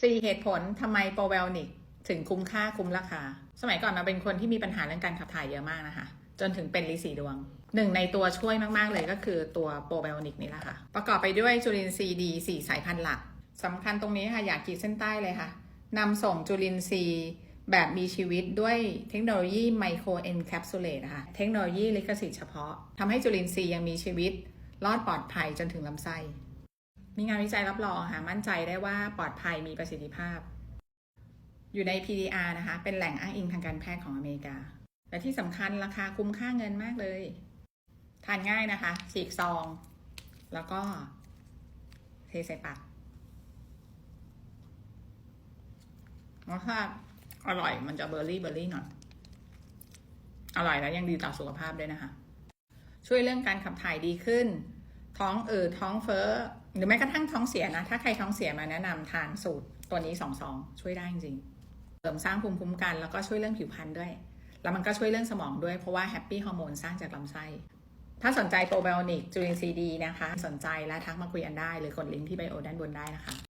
สี่เหตุผลทำไมโปรไบโอนิกถึงคุ้มค่าคุ้มราคา สมัยก่อนมาเป็นคนที่มีปัญหาเรื่องการขับถ่ายเยอะมากนะคะ จนถึงเป็นลิสีดวง หนึ่งในตัวช่วยมาก ๆ เลยก็คือตัวโปรไบโอนิกนี่แหละค่ะ ประกอบไปด้วยจุลินทรีย์ดี4สายพันธุ์หลักสำคัญตรงนี้ค่ะอยากขีดเส้นใต้เลยค่ะนำส่งจุลินทรีย์แบบมีชีวิตด้วยเทคโนโลยีไมโครเอนแคปซูลเลตค่ะเทคโนโลยีลิขสิทธิ์เฉพาะทำให้จุลินทรีย์ยังมีชีวิต รอดปลอดภัยจนถึงลำไส้ มีงานวิจัยรับรองค่ะมั่นใจได้ว่าปลอดภัยมีประสิทธิภาพ อยู่ใน PDR นะคะ เป็นแหล่งอ้างอิงทางการแพทย์ของอเมริกา และที่สำคัญราคาคุ้มค่าเงินมากเลย ทานง่ายนะคะฉีกซอง แล้วก็เทใส่ปากรสชาติอร่อยมันจะเบอร์รี่เบอร์รี่หน่อย อร่อยแล้วยังดีต่อสุขภาพด้วยนะคะ ช่วยเรื่องการขับถ่ายดีขึ้น ท้องอืดท้องเฟ้อ หรือแม้กระทั่งท้องเสียนะ ถ้าใครท้องเสียมาแนะนำทานสูตรตัวนี้สองสองช่วยได้จริงเสริมสร้างภูมิคุ้มกันแล้วก็ช่วยเรื่องผิวพรรณด้วย แล้วมันก็ช่วยเรื่องสมองด้วยเพราะว่าแฮปปี้ฮอร์โมนสร้างจากลำไส้ ถ้าสนใจโปรไบโอนิกจุลินทรีย์ดีนะคะ สนใจและทักมาคุยกันได้ หรือกดลิงก์ที่ไบโอด้านบนได้นะคะ